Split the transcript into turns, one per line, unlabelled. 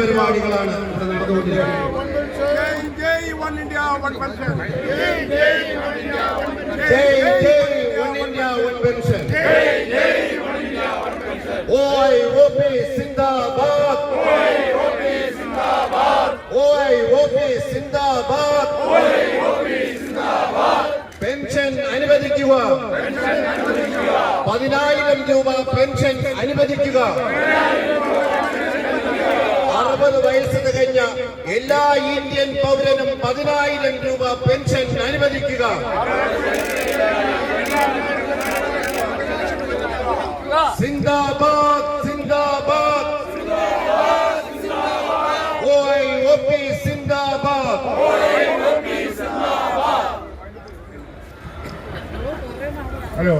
പരിപാടികളാണ് ഇവിടെ നടന്നുകൊണ്ടിരിക്കുന്നത്.
ജയ് ജയ് വൺ ഇന്ത്യ വൺ പെൻഷൻ
ജയ് ജയ് one India one pension O I O P Zindabad O I O P Zindabad pension അനുവദിക്കുക. പതിനായിരം രൂപ പെൻഷൻ അനുവദിക്കുക. അറുപത് വയസ്സ് തികഞ്ഞ എല്ലാ ഇന്ത്യൻ പൗരനും പതിനായിരം രൂപ പെൻഷൻ അനുവദിക്കുക. സിന്ദാബാദ് സിന്ദാബാദ്. ഒ സിന്ദാബാദ്.
ഹലോ.